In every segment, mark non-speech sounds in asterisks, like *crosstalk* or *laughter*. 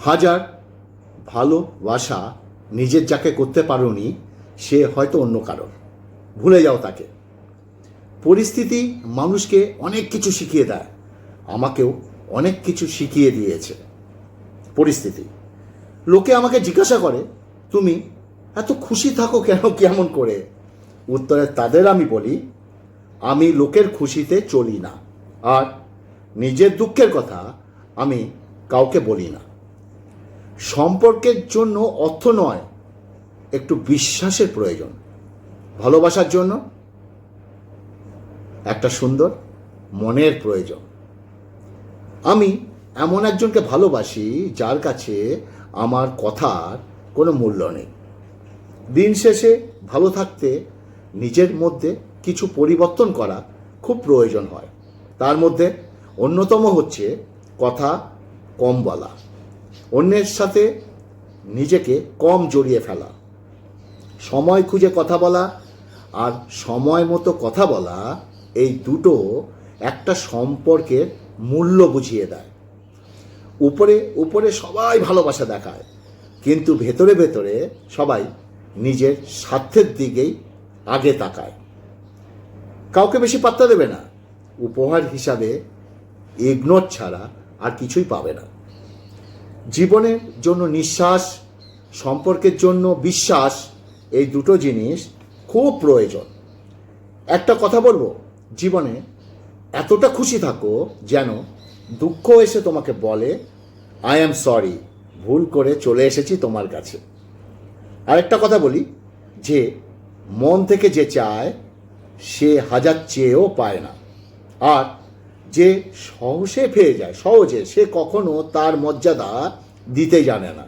হাজার ভালোবাসা নিজের যাকে করতে পারোনি, সে হয়তো অন্য কারণ ভুলে যাও তাকে। পরিস্থিতি মানুষকে অনেক কিছু শিখিয়ে দেয়। আমাকেও অনেক কিছু শিখিয়ে দিয়েছে পরিস্থিতি। লোকে আমাকে জিজ্ঞাসা করে, তুমি এত খুশি থাকো কেন? কেমন করে? উত্তরে, তাদের আমি বলি, আমি লোকের খুশিতে চলি না। আর নিজের দুঃখের কথা আমি কাউকে বলি না। সম্পর্কের জন্য অর্থ নয়, একটু বিশ্বাসের প্রয়োজন। ভালোবাসার জন্য একটা সুন্দর মনের প্রয়োজন। আমি এমন একজনকে ভালোবাসি যার কাছে আমার কথার কোনো মূল্য নেই। দিন শেষে ভালো থাকতে নিজের মধ্যে কিছু পরিবর্তন করা খুব প্রয়োজন হয়। তার মধ্যে অন্যতম হচ্ছে কথা কম বলা। অন্যের সাথে নিজেকে কম জড়িয়ে ফেলা। সময় খুঁজে কথা বলা আর সময় মতো কথা বলা, এই দুটো একটা সম্পর্কের মূল্য বুঝিয়ে দেয়। উপরে উপরে সবাই ভালোবাসা দেখায়, কিন্তু ভেতরে ভেতরে সবাই নিজের স্বার্থের দিকেই আগে তাকায়। কাউকে বেশি পাত্তা দেবে না। উপহার হিসাবে ইগনোর ছাড়া আর কিছুই পাবে না। জীবনের জন্য নিঃশ্বাস, সম্পর্কের জন্য বিশ্বাস, এই দুটো জিনিস খুব প্রয়োজন। একটা কথা বলব, জীবনে এতটা খুশি থাকো যেন দুঃখ এসে তোমাকে বলে আই অ্যাম সরি ভুল করে চলে এসেছি তোমার কাছে। আরেকটা কথা বলি, যে মন থেকে যে চায়, সে হাজার চেয়েও পায় না। আর যে সহসে পেয়ে যায়, সহজে, সে কখনো তার মর্যাদা দিতে জানে না।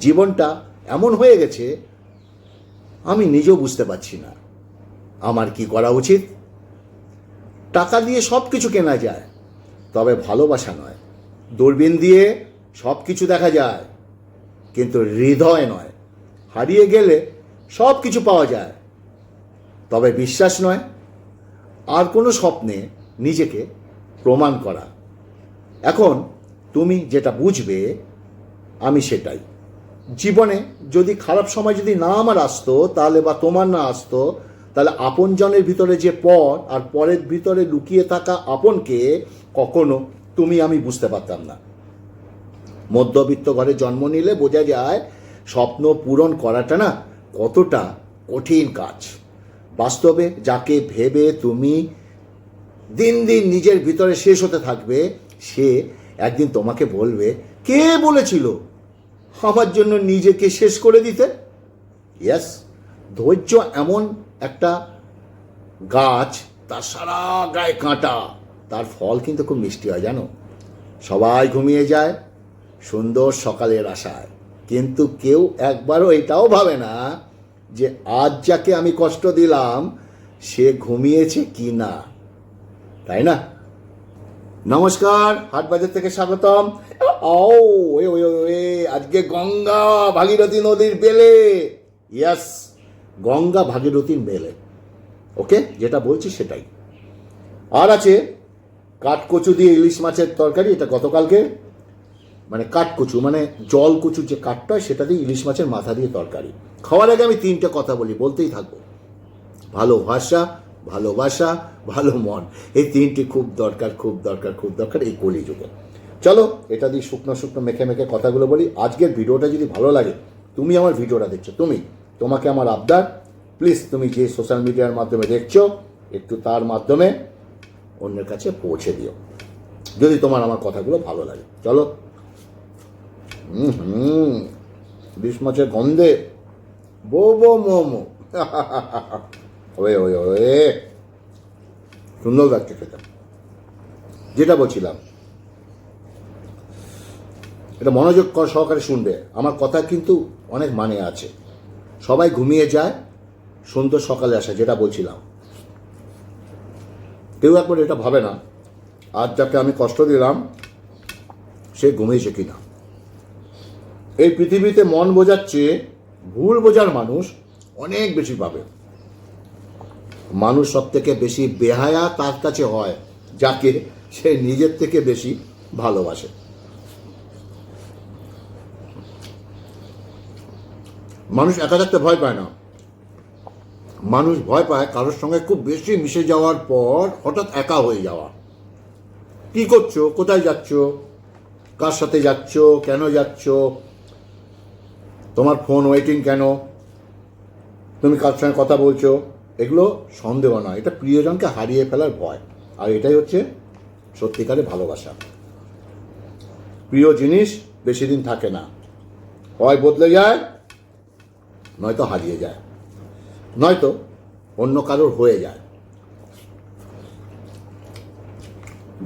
জীবনটা এমন হয়ে গেছে, আমি নিজেও বুঝতে পারছি না। আমার কি করা উচিত? টাকা দিয়ে সব কিছু কেনা যায়, তবে ভালোবাসা নয়। দূরবীন দিয়ে সব কিছু দেখা যায়, কিন্তু হৃদয় নয়। হারিয়ে গেলে সব কিছু পাওয়া যায়, তবে বিশ্বাস নয়। আর কোনো স্বপ্নে নিজেকে প্রমাণ করা। এখন তুমি যেটা বুঝবে, আমি সেটাই। জীবনে যদি খারাপ সময় যদি না আমার আসতো, তাহলে বা তোমার না আসতো, তাহলে আপনজনের ভিতরে যে পর আর পরের ভিতরে লুকিয়ে থাকা আপনকে কখনো তুমি আমি বুঝতে পারতাম না। মধ্যবিত্ত ঘরে জন্ম নিলে বোঝা যায়, স্বপ্ন পূরণ করাটা না কতটা কঠিন কাজ। বাস্তবে যাকে ভেবে তুমি দিন দিন নিজের ভিতরে শেষ হতে থাকবে, সে একদিন তোমাকে বলবে, কে বলেছিল আমার জন্য নিজেকে শেষ করে দিতে? ইয়াস ধৈর্য এমন একটা গাছ, তার সারা গায়ে কাঁটা, তার ফল কিন্তু খুব মিষ্টি হয়, জানো? সবাই ঘুমিয়ে যায়, সুন্দর সকালের আশায়। কিন্তু কেউ একবারও এটাও ভাবে না যে আজ যাকে আমি কষ্ট দিলাম, সে ঘুমিয়েছে কি না তাই না? নমস্কার হাটবাজার থেকে স্বাগতম। ও ওয়ে আজকে গঙ্গা ভাগীরথী নদীর বেলে। ইয়াস গঙ্গা ভাগীরথীর বেলে। ওকে? যেটা বলছি সেটাই। আর আছে কাঠকচু দিয়ে ইলিশ মাছের তরকারি, এটা গতকালকে। মানে কাঠকচু মানে জল কচুর যে কাঠটা, সেটা দিয়ে ইলিশ মাছের মাথা দিয়ে তরকারি। খাওয়ার আগে আমি তিনটে কথা বলি, বলতেই থাকব। ভালোবাসা ভালোবাসা, ভালো মন। এই তিনটি খুব দরকার খুব দরকার খুব দরকার এই কলিযুগে। চলো, এটা দিয়ে শুকনো শুকনো, মেখে মেখে কথাগুলো বলি। আজকের ভিডিওটা যদি ভালো লাগে, তুমি আমার ভিডিওটা দেখছ। তুমি, তোমাকে আমার আবদার। প্লিজ তুমি যে সোশ্যাল মিডিয়ার মাধ্যমে দেখছ, একটু তার মাধ্যমে অন্যের কাছে পৌঁছে দিও। যদি তোমার আমার কথাগুলো ভালো লাগে। চলো। হুম, বিষ মাছের গন্ধে। বো বো মোমো *laughs* ওয়ে ওয়ে ওয়ে। সুন্দর লাগছে খেতে। যেটা বলছিলাম, এটা মনোযোগ কর- সহকারে শুনবে। আমার কথা কিন্তু অনেক মানে আছে। সবাই ঘুমিয়ে যায়, সুন্দর সকালে আসে, যেটা বলছিলাম। কেউ একবার এটা ভাবে না, আজ যাকে আমি কষ্ট দিলাম, সে ঘুমিয়েছে কিনা। এই পৃথিবীতে মন বোঝার চেয়ে ভুল বোঝার মানুষ অনেক বেশি পাবে। মানুষ সব থেকে বেশি বেহায়া তার কাছে হয়, যাকে সে নিজের থেকে বেশি ভালোবাসে। মানুষ একা থাকতে ভয় পায় না। মানুষ ভয় পায় কারোর সঙ্গে খুব বেশি মিশে যাওয়ার পর হঠাৎ একা হয়ে যাওয়া। কি করছ? কোথায় যাচ্ছ? কার সাথে যাচ্ছ? কেন যাচ্ছ? তোমার ফোন ওয়েটিং কেন? তুমি কার সঙ্গে কথা বলছো? এগুলো সন্দেহ নয়। এটা প্রিয়জনকে হারিয়ে ফেলার ভয়। আর এটাই হচ্ছে সত্যিকারের ভালোবাসা। প্রিয় জিনিস বেশি দিন থাকে না। হয় বদলে যায়, নয়তো হারিয়ে যায়। নয়তো অন্য কারোর হয়ে যায়।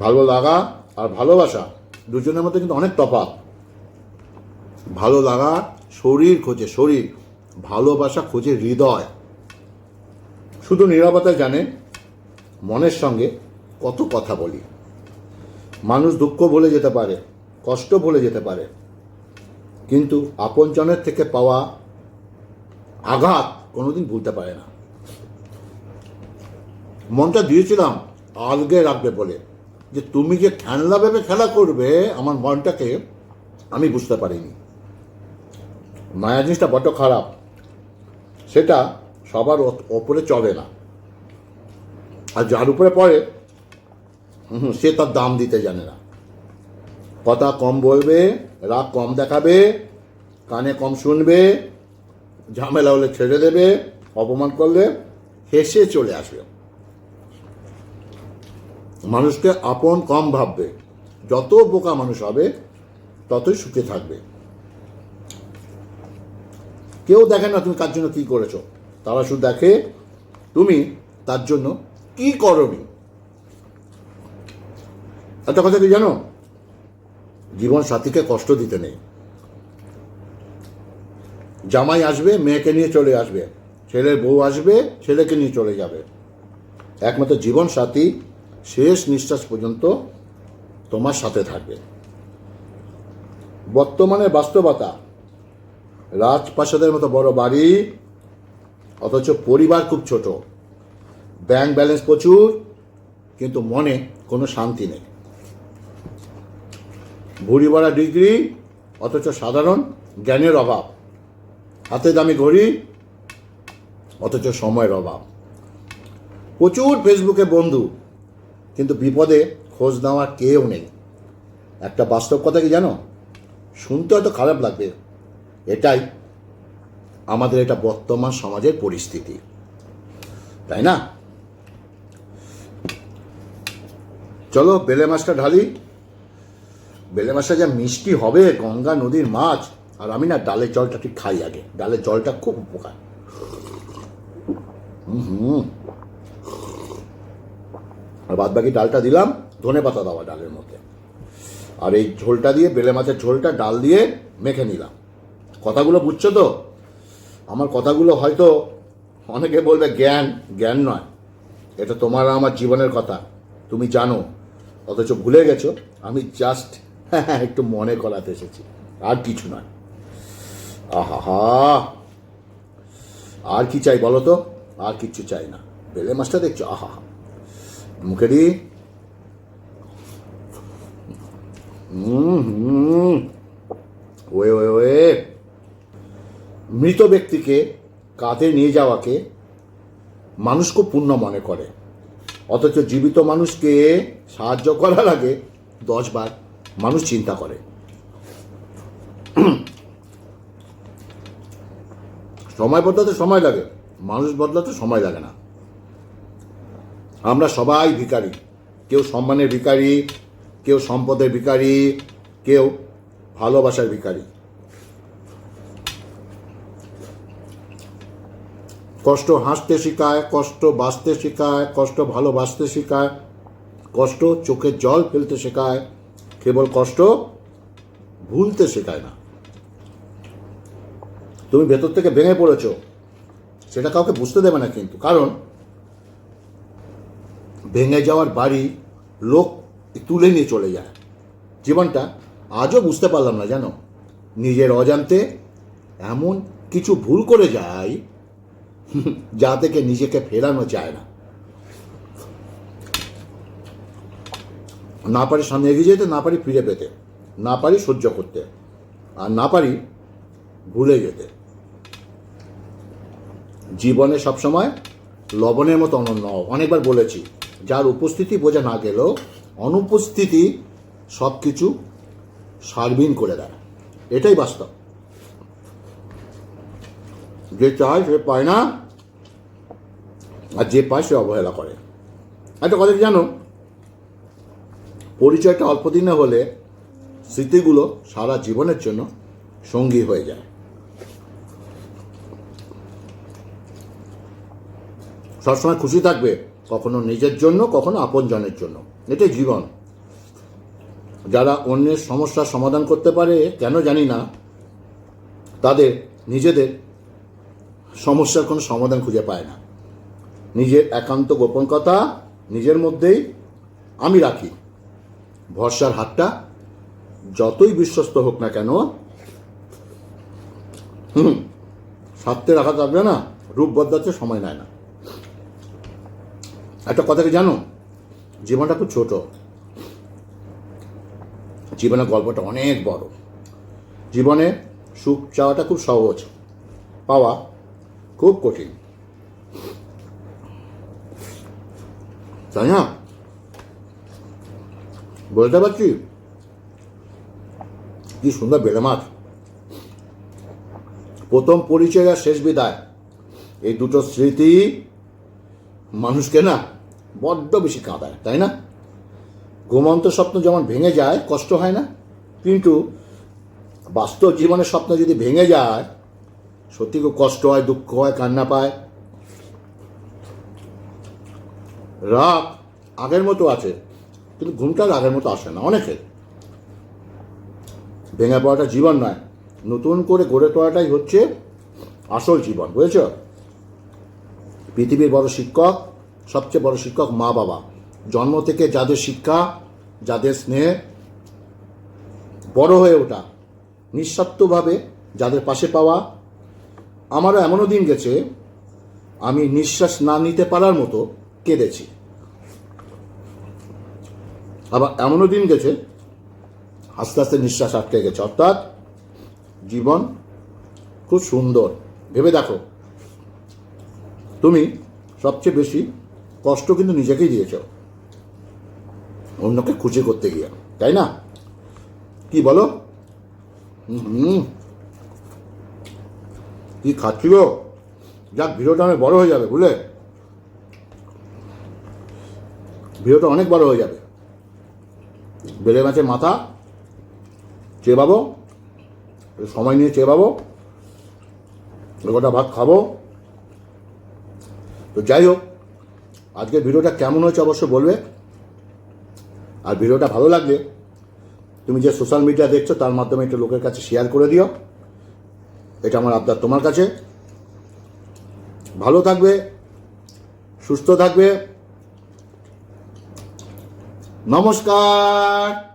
ভালো লাগা আর ভালোবাসা দুজনের মধ্যে কিন্তু অনেক তফাৎ। ভালো লাগা শরীর খোঁজে, শরীর। ভালোবাসা খোঁজে হৃদয়। শুধু নিরাপত্তা জানে, মনের সঙ্গে কত কথা বলি। মানুষ দুঃখ ভুলে যেতে পারে, কষ্ট ভুলে যেতে পারে, কিন্তু আপনজনের থেকে পাওয়া আঘাত কোনোদিন ভুলতে পারে না। মনটা দিয়েছিলাম, আলগে রাখবে বলে। যে তুমি যে খেলনা ভেবে খেলা করবে, আমার মনটাকে আমি বুঝতে পারিনি। মায়া জিনিসটা বড্ড খারাপ। সেটা সবার ওপ- ওপরে চলে না। আর যার উপরে পড়ে সে তার দাম দিতে জানে না। কথা কম বলবে, রাগ কম দেখাবে, কানে কম শুনবে, ঝামেলা হলে ছেড়ে দেবে, অপমান করলে হেসে চলে আসবে। মানুষকে আপন কম ভাববে। যত বোকা মানুষ হবে, ততই সুখে থাকবে। কেউ দেখে না তুমি কার জন্য কি করেছ। তারা শুধু দেখে, তুমি তার জন্য কি করনি? একটা কথা কি জানো? জীবন সাথীকে কষ্ট দিতে নেই। জামাই আসবে, মেয়েকে নিয়ে চলে আসবে। ছেলের বউ আসবে, ছেলেকে নিয়ে চলে যাবে। একমাত্র জীবন সাথী শেষ নিঃশ্বাস পর্যন্ত তোমার সাথে থাকবে। বর্তমানে বাস্তবতা, রাজপ্রাসাদের মতো বড় বাড়ি অথচ পরিবার খুব ছোট। ব্যাংক ব্যালেন্স প্রচুর, কিন্তু মনে কোনো শান্তি নেই। ভুড়ি ভরা ডিগ্রি, অথচ সাধারণ জ্ঞানের অভাব। হাতে দামি ঘড়ি, অথচ সময়ের অভাব। প্রচুর ফেসবুকে বন্ধু, কিন্তু বিপদে খোঁজ নেওয়ার কেউ নেই। একটা বাস্তব কথা কি জানো? শুনতে হয়তো খারাপ লাগবে। এটাই আমাদের এটা বর্তমান সমাজের পরিস্থিতি। তাই না? চলো, বেলে মাছটা ঢালি। বেলে মাছটা যা মিষ্টি হবে, গঙ্গা নদীর মাছ, আর আমি না ডালের জলটা ঠিক খাই আগে। ডালের জলটা খুব উপকার। হুম আর বাদ বাকি ডালটা দিলাম, ধনে পাতা দেওয়া ডালের মধ্যে। আর এই ঝোলটা দিয়ে, বেলে মাছের ঝোলটা ডাল দিয়ে মেখে নিলাম। কথাগুলো বুঝছ তো? আমার কথাগুলো হয়তো অনেকে বলবে জ্ঞান জ্ঞান নয়। এটা তোমার আমার জীবনের কথা। তুমি জানো, অথচ ভুলে গেছো, আমি জাস্ট *laughs* একটু মনে করাতে এসেছি। আর কিছু নয়। আহা আর কি চাই বলো তো? আর কিচ্ছু চাই না। বেলে মাছটা দেখছ? আহা মুখে দি। হুম হুম। ওয়ে ওয়ে ওয়ে। মৃত ব্যক্তিকে কাঁধে নিয়ে যাওয়াকে মানুষ খুব পুণ্য মনে করে। অথচ জীবিত মানুষকে সাহায্য করার আগে দশবার মানুষ চিন্তা করে। সময় বদলাতে সময় লাগে, মানুষ বদলাতে সময় লাগে না। আমরা সবাই ভিখারি, কেউ সম্মানের ভিখারি, কেউ সম্পদের ভিখারি, কেউ ভালোবাসার ভিখারি। কষ্ট হাসতে শেখায়, কষ্ট বাঁচতে শেখায়, কষ্ট ভালোবাসতে শেখায়, কষ্ট চোখের জল ফেলতে শেখায়, কেবল কষ্ট ভুলতে শেখায় না। তুমি ভেতর থেকে ভেঙে পড়েছো, সেটা কাউকে বুঝতে দেবে না কিন্তু। কারণ ভেঙে যাওয়ার বাড়ি লোক তুলে নিয়ে চলে যায়। জীবনটা আজও বুঝতে পারলাম না, জানো? নিজের অজান্তে এমন কিছু ভুল করে যায় *laughs* যা থেকে নিজেকে ফেরানো যায় না। না পারি সামনে এগিয়ে যেতে, না পারি ফিরে পেতে। না পারি সহ্য করতে। আর না পারি ভুলে যেতে। জীবনে সবসময় লবণের মতো অনন্য। অনেকবার বলেছি, যার উপস্থিতি বোঝা না গেলেও অনুপস্থিতি সব কিছু সার্বিন করে দেয়। এটাই বাস্তব। যে চায় সে পায় না। আর যে পায় সে অবহেলা করে। একটা কথা জানো? পরিচয়টা অল্প দিনে হলে স্মৃতিগুলো সারা জীবনের জন্য সঙ্গী হয়ে যায়। সবসময় খুশি থাকবে কখনো নিজের জন্য, কখনো আপনজনের জন্য। এটাই জীবন। যারা অন্যের সমস্যার সমাধান করতে পারে, কেন জানি না, তাদের নিজেদের সমস্যার কোনো সমাধান খুঁজে পায় না। নিজের একান্ত গোপন কথা নিজের মধ্যেই আমি রাখি। ভরসার হাতটা যতই বিশ্বস্ত হোক না কেন, হুম, স্বার্থে রাখা থাকবে না, রূপ বদলাতে সময় নেয় না। একটা কথা কি জানো? জীবনটা খুব ছোট। জীবনের গল্পটা অনেক বড়। জীবনে সুখ চাওয়াটা খুব সহজ, পাওয়া খুব কঠিন। তাই না বলতে পারছি? কি সুন্দর বেড়ে প্রথম পরিচয় আর শেষ বিদায়। এই দুটো স্মৃতি মানুষকে না বড্ড বেশি কাঁদায়, তাই না? ঘুমন্ত স্বপ্ন যেমন ভেঙে যায়, কষ্ট হয় না? কিন্তু বাস্তব জীবনের স্বপ্ন যদি ভেঙে যায়, সত্যি খুব কষ্ট হয়, দুঃখ হয়, কান্না পায়। রাত আগের মতো আছে, কিন্তু ঘুমটা আগের মতো আসে না, অনেকের। ভেঙে পড়াটা জীবন নয়, নতুন করে গড়ে তোলাটাই হচ্ছে আসল জীবন, বুঝেছ? পৃথিবীর বড় শিক্ষক, সবচেয়ে বড় শিক্ষক মা বাবা। জন্ম থেকে যাদের শিক্ষা, যাদের স্নেহে, বড় হয়ে ওঠা নিঃস্বার্থভাবে যাদের পাশে পাওয়া। আমারও এমনও দিন গেছে, আমি নিঃশ্বাস না নিতে পারার মতো কেঁদেছি। আবার এমনও দিন গেছে, আস্তে আস্তে নিঃশ্বাস আটকে গেছে। অর্থাৎ জীবন খুব সুন্দর। ভেবে দেখো, তুমি সবচেয়ে বেশি কষ্ট কিন্তু নিজেকেই দিয়েছ, অন্যকে খুশি করতে গিয়ে, তাই না? কি বলো? হুম কি খাচ্ছিল যাক, ভিডিওটা অনেক বড় হয়ে যাবে, বুঝলে? ভিডিওটা অনেক বড় হয়ে যাবে। বেলে মাছের মাথা চেবাবো সময় নিয়ে চেবাবো গোটা ভাত খাব। তো যাই হোক, আজকে ভিডিওটা কেমন হয়েছে অবশ্যই বলবে। আর ভিডিওটা ভালো লাগলে তুমি যে সোশ্যাল মিডিয়া দেখছ তার মাধ্যমে একটু লোকের কাছে শেয়ার করে দিও। এটা আমার আবদার তোমার কাছে। ভালো থাকবে, সুস্থ থাকবে। নমস্কার